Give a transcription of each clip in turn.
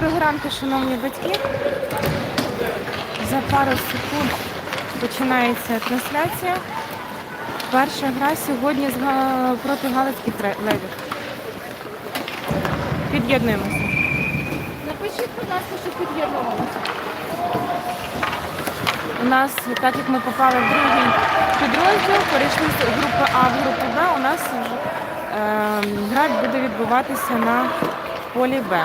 Доброго ранку, шановні батьки. За пару секунд починається трансляція. Перша гра сьогодні проти Галицьких левів. Під'єднуємося. Напишіть, будь ласка, що під'єднувалося. У нас, так як ми попали в другий підрозділ, перейшли з групи А в групу Б, у нас е, гра буде відбуватися на полі Б.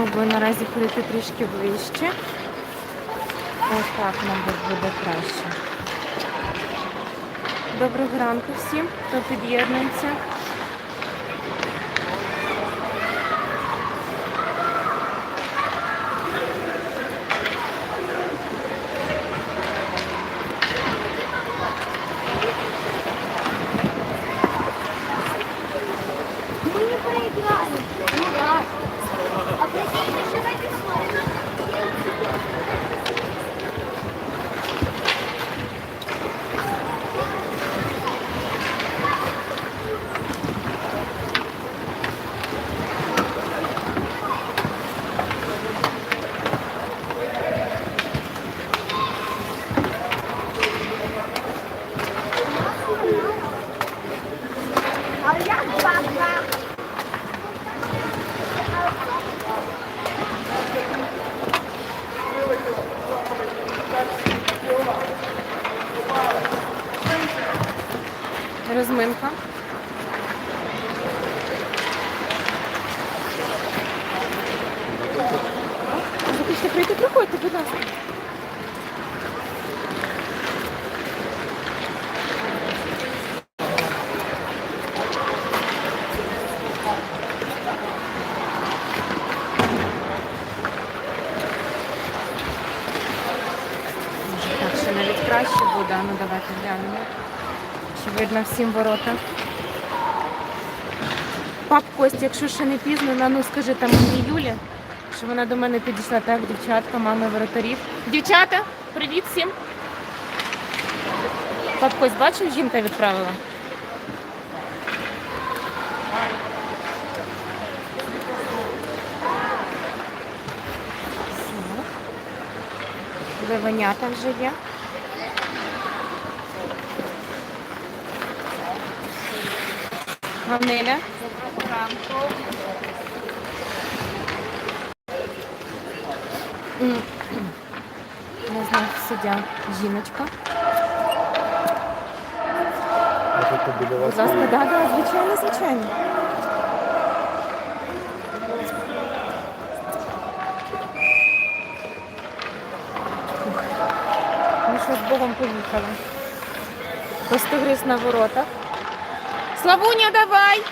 Спробую наразі прийти трішки ближче. Ось так, мабуть, буде краще. Доброго ранку всім, хто під'єднується. Мы не проиграли. Ну да. А прикинь, еще дайте А я два-два. Розминка. Захочете прийти, приходьте, будь ласка. Може, так, ще навіть Ну давайте глянемо. Чи видно всім ворота? Пап Кость, якщо ще не пізно, на ну скажи там мені Юлі, що вона до мене підійшла так, дівчатка, мами воротарів. Дівчата, привіт всім. Пап Кость, бачив, жінка відправила? Все. Ливенята вже є. Гавниля. М. Не знаю, сидя жіночка. Будь ласка, да, да, звичайно, звичайно. Ну що, з Богом поїхали. Костогриз на воротах. Славуня, давай!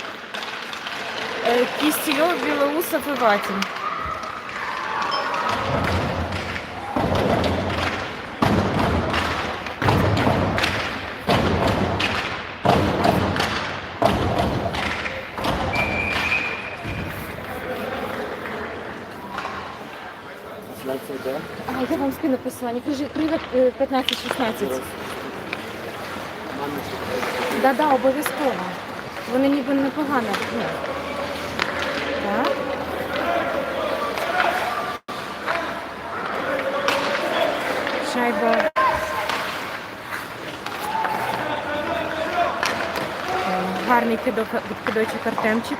Э, Кистелев, Белоусов и Ватин. А, я вам спину писала, не кажи, 15-16. Так, да, да, обов'язково. Вони ніби непогано. Ну. Так. Шайба. Е, гарний кидочий Артемчик.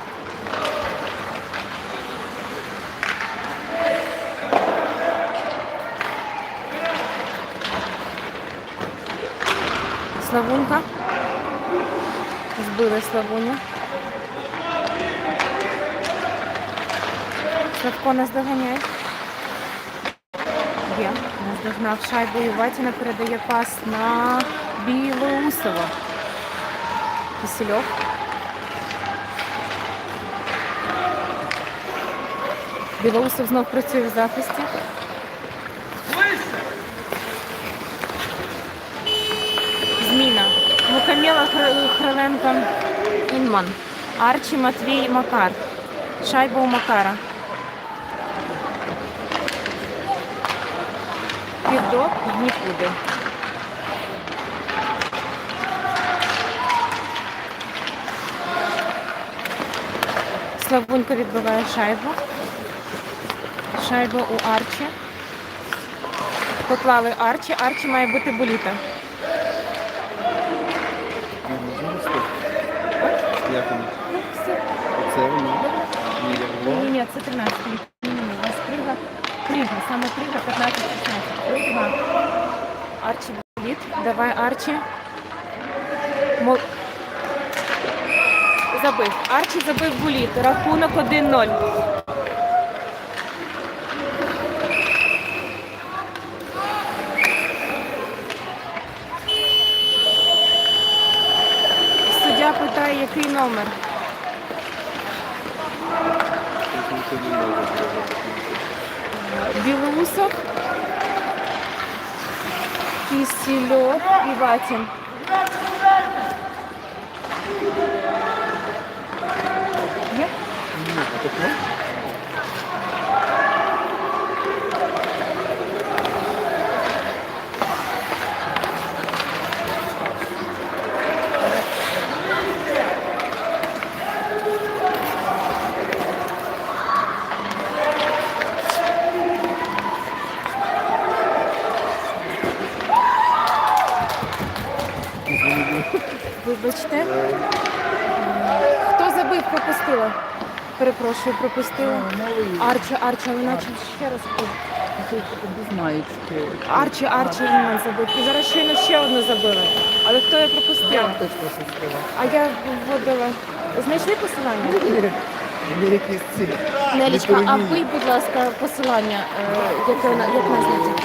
Збили Славуню. Славко наздоганяє. Є. Наздогнав шайбу. Ватіна передає пас на Білоусова. Кисельов. Білоусов знов працює в захисті. Зміна. Мукаміла Хр- Хриленко Інман. Арчі Матвій Макар. Шайба у Макара. Піддок нікуди. Славунько відбиває шайбу. Шайба у Арчі. Поклали Арчі. Арчі має бути боліта. Як воно? Оце воно. Ні, як було. Ні, ні, це 13. літ. ні, ні, у вас крига, крига, саме крига 15-16. Крига. Арчі боліт. Давай, Арчі. Мол... Забив. Арчі забив боліт. Рахунок 1-0. Номер. Білоусов, Кисельов і Ватін. Є? Ні, а таке? Вибачте. Хто забив, пропустила? Перепрошую, пропустила. Арчі, Арчі, наче ще раз. Арчі, Арчі Інман забив. І зараз щойно ще одну забили. Але хто я пропустила? точно. А я вводила. Знайшли посилання? Нелічка, а вбий, будь ласка, посилання, е, яке на- як нас знайти.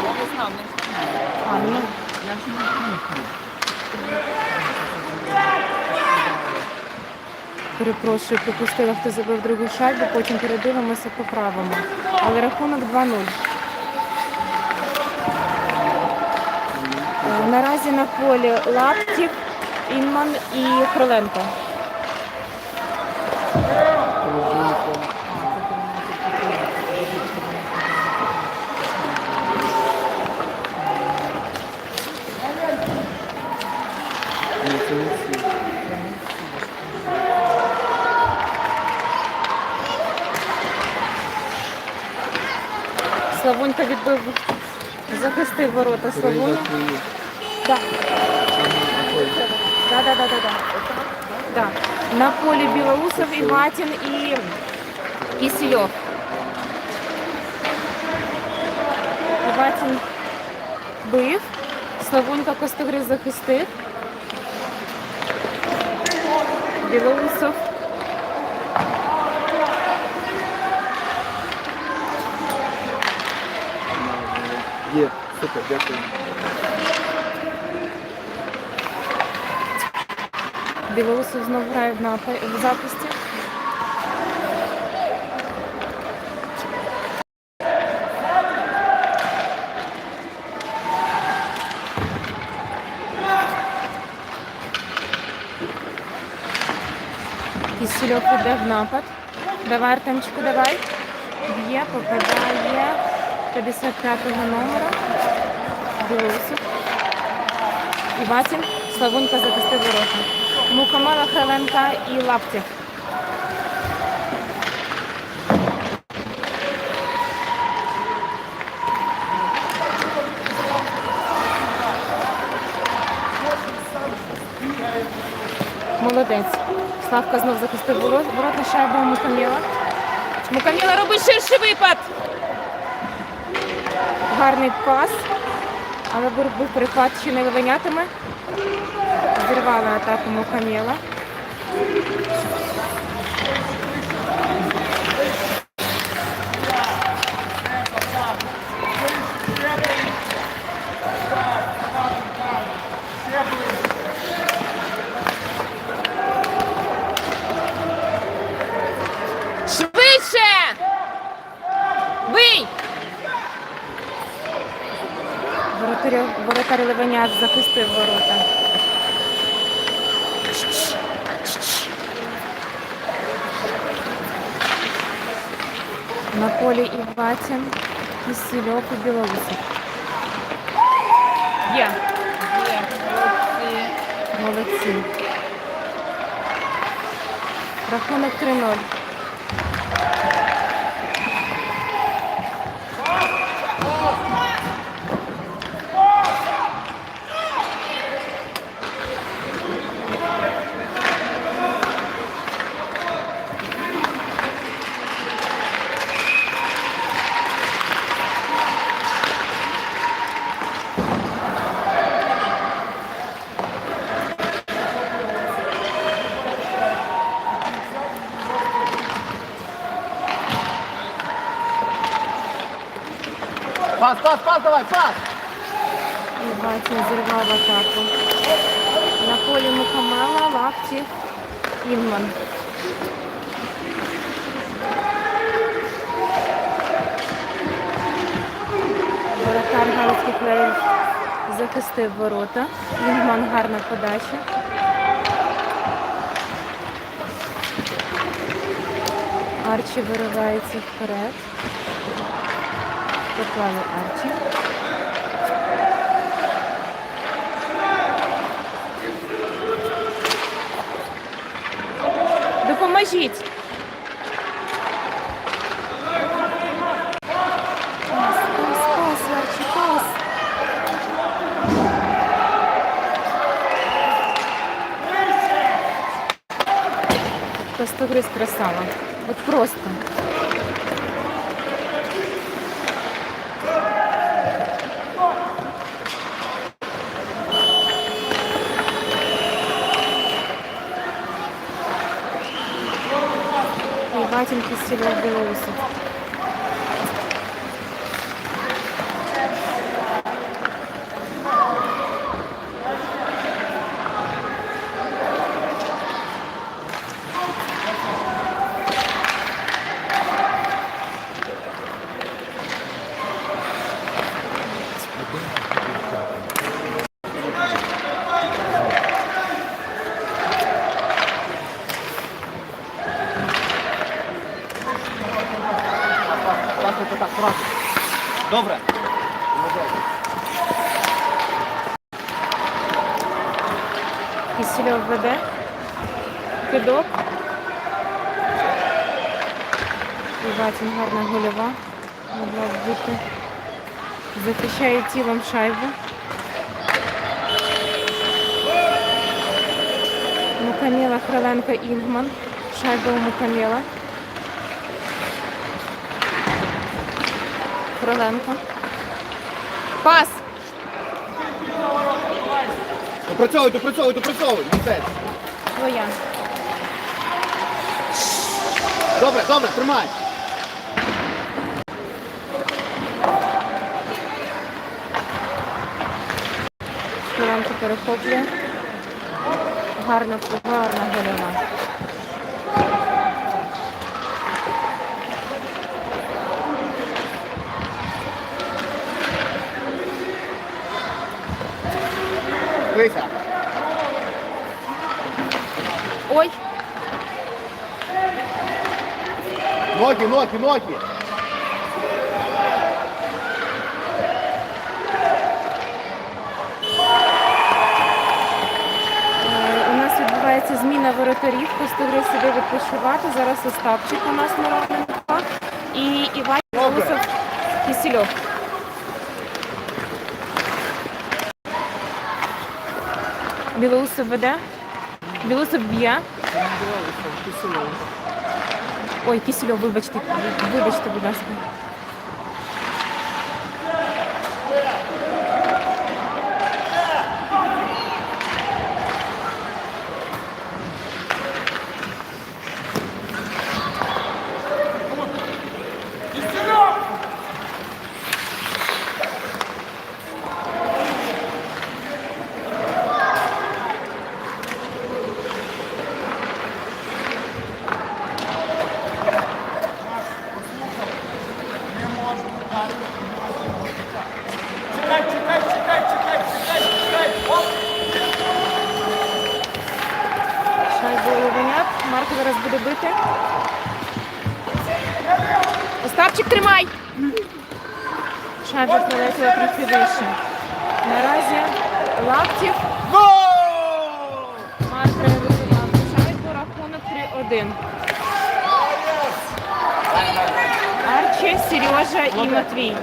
А, ну. Перепрошую, пропустила, хто забив другу шайбу, потім передивимося, поправимо. Але рахунок 2-0. Е, Наразі на полі Лаптів, Інман і Хроленко. Славунька захистив ворота Славуня. Крига. Да. Да, да, да, да, да. Да. На полі Білоусов, Іватін і Кисельов. Іватін бив, Славунька Костогриз захистив. Білоусов. Є, супер, дякую. Білоусов знову в, напа- в захисті. Кисельов іде в напад. Давай, Артемчику, давай. Б'є, попадає 55-го номера білорусів. І бачимо, Славунька захистив ворота. Мухамала, Хеленка і Лаптєв. Молодець. Славка знов захистив ворота, шайбу Мухаміла. Мухаміла робить ширший випад. Гарний пас. Але був був левенятами. Зірвали атаку Мукаміла. Швидше! Бий! Воротаря, воротар Левеняк захистив ворота. На полі Іватін, Кисельов і Білоусов. Є. Молодці. Рахунок 3-0. Пас, пас, пас, давай, пас! Іватін зірвав атаку. На полі Мухамела, лапті, Інман. Воротар Галицьких левів захистив ворота. Інгман гарна подача. Арчі виривається вперед. Поклали Арчі. Допоможіть. Пас, пас, пас, Арчі, пас. Просто гриз красава. От просто. Ватін Кисельов Білоусов. Кисельов веде. Кидок. І Ватін гарна гольова. Могла б бути. Захищає тілом шайбу. Мукаміла Хриленко Інгман. Шайба у Мукаміла. Хриленко. Пас! Допрацьовуй, опрацьовуй, опрацьовуй. Молодець. Твоя. Добре, добре, тримай. Перехоплює. Гарна, гарна гольова. Дивися. Ой! Ноги, ноги. Е, У нас відбувається зміна воротарів. Костури сюди відпочивати. Зараз Остапчик у нас на рахунку. І Іван. Усов Кисельов. Білоусов веде. Білосов б'є. Ой, Кисельов, вибачте, вибачте, будь ласка. Шайбу Левенят. Марко зараз буде бити. Остапчик, тримай! Шайба прилетіла трохи вище. Наразі Лаптів. Марк реалізував шайбу, рахунок 3-1. Арчі, Сережа і Матвій.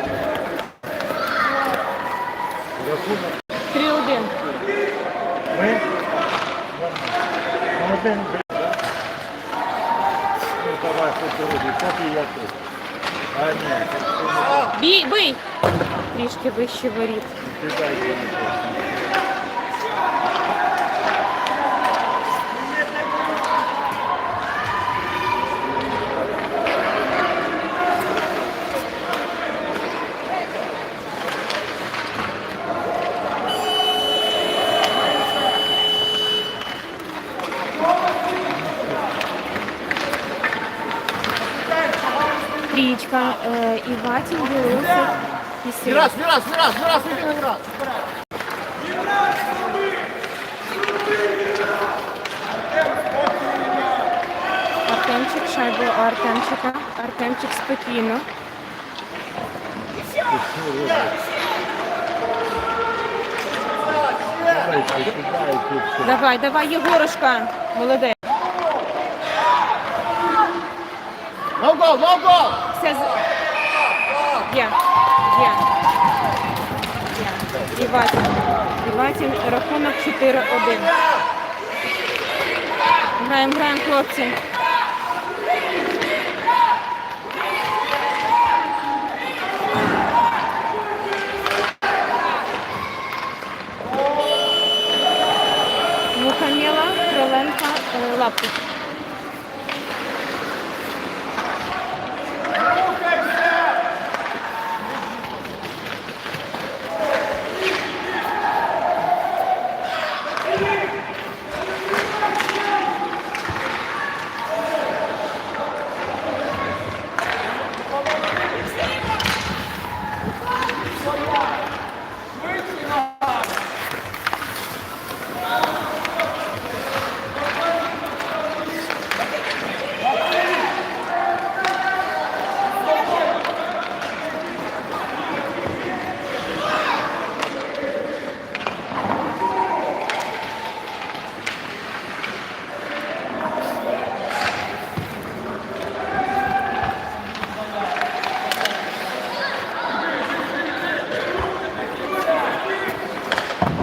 3-1. Ну, давай, хоч дорогі, поки я тут. Бей! Бий! Трішки вище воріт. Трічка, е, Іватін, Білосов і Сережа. Мирас, Мирас, Мирас, Мирас, иди на Мирас. Артемчик, шайбу Артемчика. Артемчик спокійно. Давай. Давай, Єгорушка. Молодець. No гол, no гол. З... Є. Є. Є. Іватін. Рахунок 4-1. Граємо, граємо, хлопці. Мухамєла, Кроленка, е, Лапки.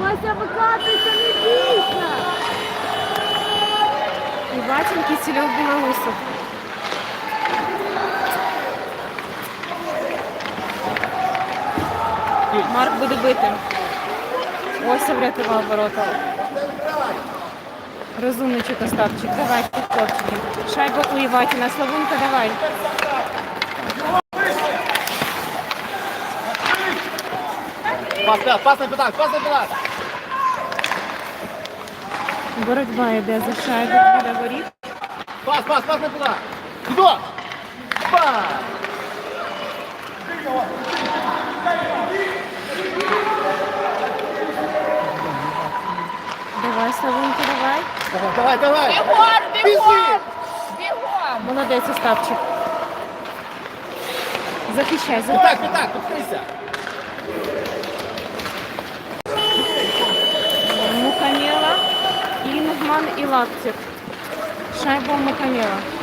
Вася, викатуйся, не бійся. Іватін, Кісельов, Білоусов. Марк буде бити. Ось врятував ворота. Розумничок Остапчик. Давай, хлопчики. Шайба у Іватіна. Славунка, давай. Пас, пас, пас на пятак, пас на пятак. Боротьба йде за шайбу біля воріт. Пас, пас, пас на пятак. Куда? Пас. Давай, Славунка, давай. Давай, давай. Бігом, бігом! Бігом! Молодець, Остапчик. Захищай, захищай. Так, пятак, откройся. Мухамєла, Інгман і Лаптик. Шайба у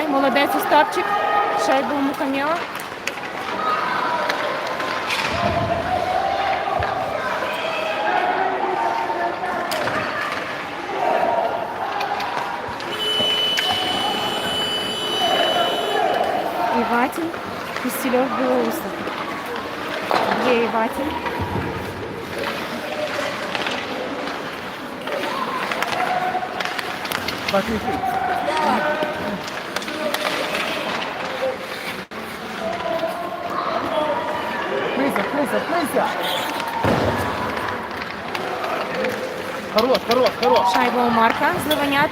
Тримай, молодець Остапчик. Шайбу у Мухамєва. Іватін, Кістільов Білоусов. Є Іватін. Крися, крися, крися! Хорош, хорош, хорош! Шайба у Марка з Левенят.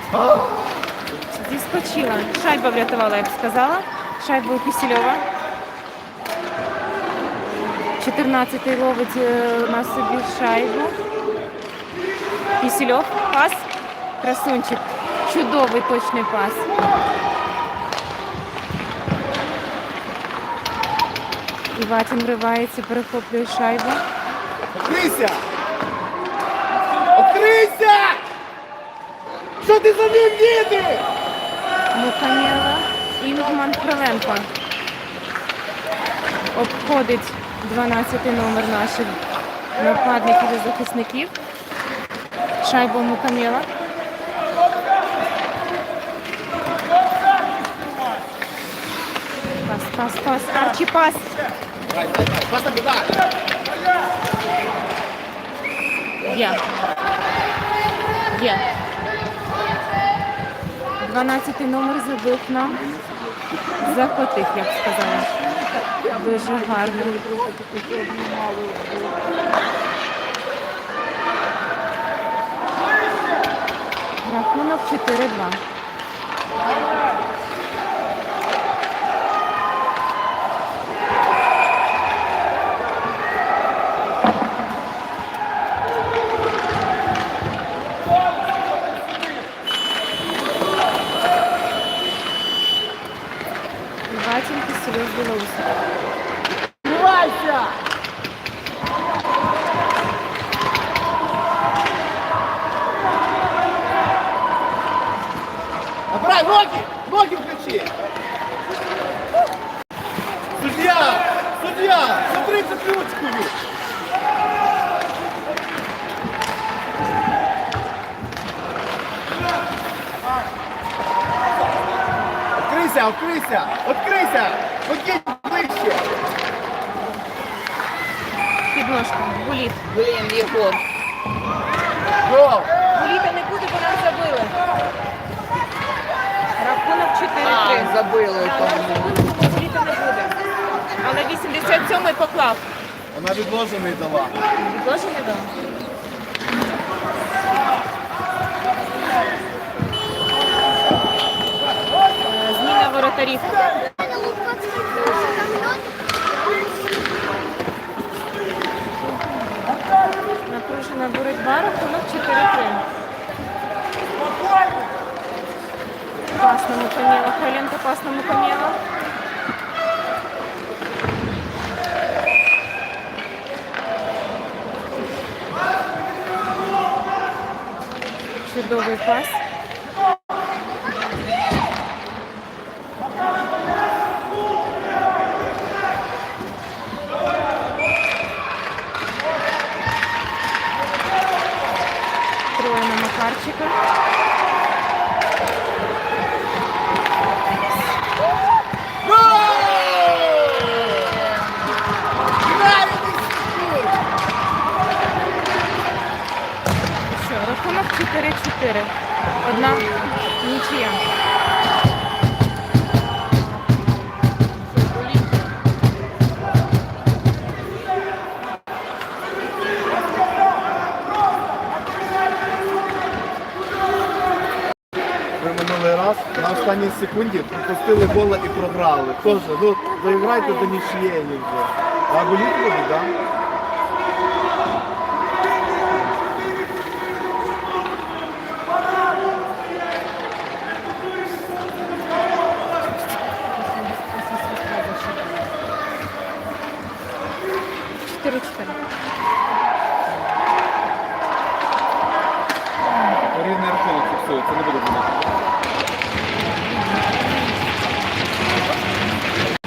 Зіскочила. Шайба врятувала, я б сказала. Шайба у Кисельова. 14-й ловить е, на собі шайбу. Кисельов. Пас. Красунчик. Чудовий точний пас. Іватін вривається, перехоплює шайбу. Крися! Открийся! Що ти за ним їдеш? Мухамєва. Інгман Криленко. Обходить 12 номер наших нападників і захисників. Шайба Мухамєва. Пас, пас, пас. Арчі пас. Є. Є. 12 номер забив нам. Захотив, я б сказала. Дуже гарно. Рахунок 4-2. Батін Білоусов. Набирай ноги! Ноги включи! Судья! Судья! Смотри ручкою! Открийся, открийся! Открийся! Покинь ближче! Підножка. Буліт. Блін, Єгор. Гол! Буліта не буде, бо нам забили. Рахунок 4-3. Забили Так, там. Буліта не буде. Але 87-й поклав. Вона відложений дала. Відложення дав. Е, Зміна воротарів. Боротьба, рахунок 4-3. Пасному Каміла. Хвилинка пасному Каміла. Чудовий пас. Троє на Макарчика. Що, рахунок 4-4. Одна нічия. Ви минулий раз на останній секунді пропустили гола і програли. Тож, ну, заіграйте до нічиєї вже. А боліть так? Да?